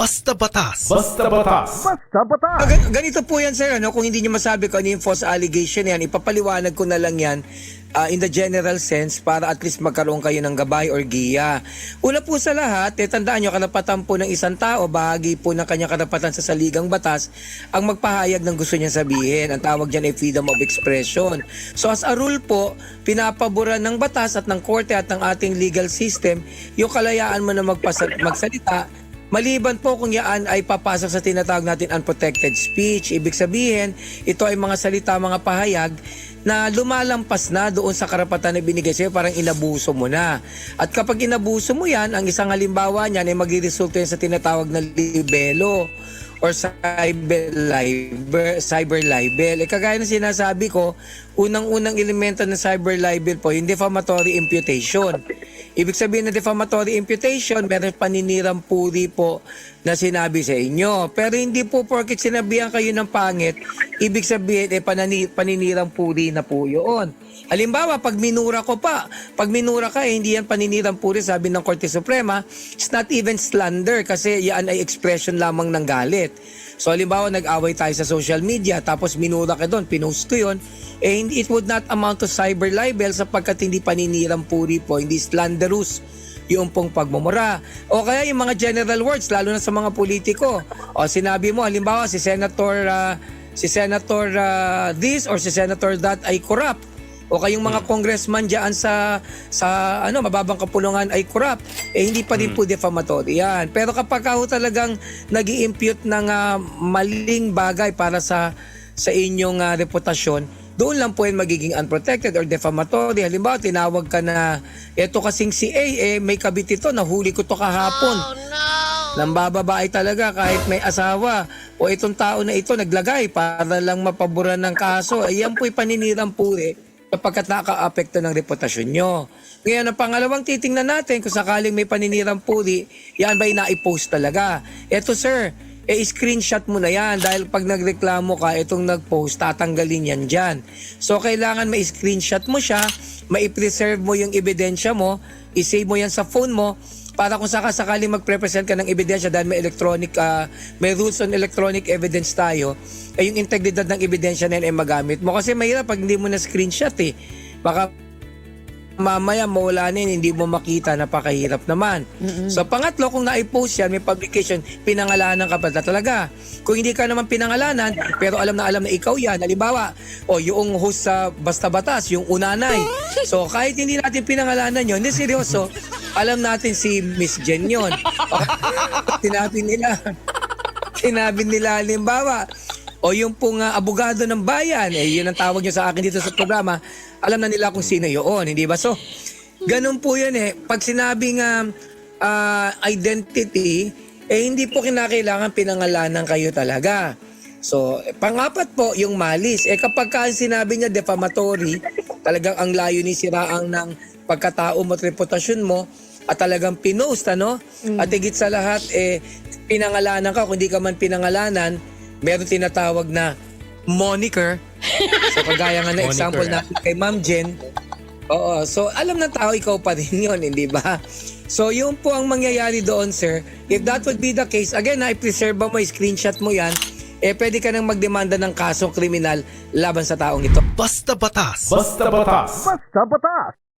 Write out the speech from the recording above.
Basta batas. Basta batas. Ah, gan- ganito po yan, sir. Ano? Kung hindi nyo masabi kung ano yung false allegation yan, ipapaliwanag ko na lang yan ah, in the general sense para at least magkaroon kayo ng gabay or giya. Una po sa lahat, eh, tandaan nyo, karapatan po ng isang tao, bahagi po ng kanyang karapatan sa saligang batas, ang magpahayag ng gusto niya sabihin. Ang tawag dyan ay freedom of expression. So as a rule po, pinapaboran ng batas at ng korte at ng ating legal system yung kalayaan mo na magpasa- magsalita Maliban po kung yaan ay papasok sa tinatawag natin unprotected speech. Ibig sabihin, ito ay mga salita, mga pahayag na lumalampas na doon sa karapatan na binigay sa'yo, parang inabuso mo na. At kapag inabuso mo yan, ang isang halimbawa niyan ay magre-resulta yan sa tinatawag na libelo or cyber libel, cyber libel. Eh, kagaya ng sinasabi ko, unang-unang elemento ng cyber libel po, yung defamatory imputation. Ibig sabihin ng defamatory imputation, meron paninirang puri po na sinabi sa inyo. Pero hindi po porket sinabihan kayo ng pangit, ibig sabihin eh panani, paninirang puri na po yun. Halimbawa, pag minura ko pa, pag minura ka, eh, hindi yan paninirang puri, sabi ng Korte Suprema, it's not even slander kasi yan ay expression lamang ng galit. So halimbawa, nag-away tayo sa social media, tapos minura ka doon, pinost ko yun, eh hindi- it would not amount to cyber libel sapagkat hindi paninirang puri po, hindi slanderous yung pong pagmumura. O kaya yung mga general words, lalo na sa mga politiko. O sinabi mo, halimbawa, si Senator, ah, si Senator ah, this or si Senator that ay corrupt. O kayong mga congressman diyan sa sa ano mababang kapulungan ay corrupt. Eh hindi pa rin po defamatory. Yan. Pero kapag ka ho talagang nag impute ng ah, maling bagay para sa sa inyong ah, reputasyon doon lang po yan magiging unprotected or defamatory. Halimbawa, tinawag ka na, eto kasing si A, eh, may kabit ito, nahuli ko to kahapon. Nang bababae talaga kahit may asawa o itong tao na ito naglagay para lang mapaboran ng kaso. Ay yan po'y paninirang puri kapagkat naka-apekto ng reputasyon nyo. Ngayon, ang pangalawang titingnan natin kung sakaling may paninirang puri, yan ba'y na-post talaga? Eto sir, eh screenshot mo na yan. Dahil pag nagreklamo ka, itong nag-post, tatanggalin yan dyan. So, kailangan may screenshot mo siya, mai-preserve mo yung ebidensya mo, isave mo yan sa phone mo, para kung sakasakali magpre-present ka ng ebidensya dahil may electronic ah, may rules on electronic evidence tayo ay yung integridad ng ebidensya na yan ay magamit mo. Kasi mahirap pag hindi mo na screenshot eh. Baka mamaya mawala na yun, hindi mo makita, napakahirap naman. So pangatlo, kung na-post yan, may publication, pinangalanan ka pa talaga. Kung hindi ka naman pinangalanan, pero alam na alam na ikaw yan, halimbawa, o yung host sa Basta Batas, yung unanay. So kahit hindi natin pinangalanan yun, hindi seryoso, alam natin si Miss Jen yun. Sinabi nila, sinabi nila, halimbawa, o yung pong ah, abogado ng bayan, eh, yun ang tawag nyo sa akin dito sa programa, alam na nila kung sino yun, hindi ba? So, ganun po yun eh. Pag sinabing ah, ah, identity, eh hindi po kinakailangan pinangalanan kayo talaga. So, eh, pangapat po, yung malis. Eh kapag ka sinabi niya defamatory, talagang ang layo ni siraang ng pagkatao mo at reputasyon mo, at talagang pinost, ano? At higit sa lahat, eh, pinangalanan ka, kung hindi ka man pinangalanan, meron tinatawag na moniker. So kagaya nga na Moniker, example ah. natin kay Ma'am Jen. Oo, so alam ng tao ikaw pa rin yun, hindi ba? So yun po ang mangyayari doon, sir. If that would be the case, again, na-preserve mo, screenshot mo yan, eh pwede ka nang magdemanda ng kasong kriminal laban sa taong ito. Basta batas. Basta batas. Basta batas!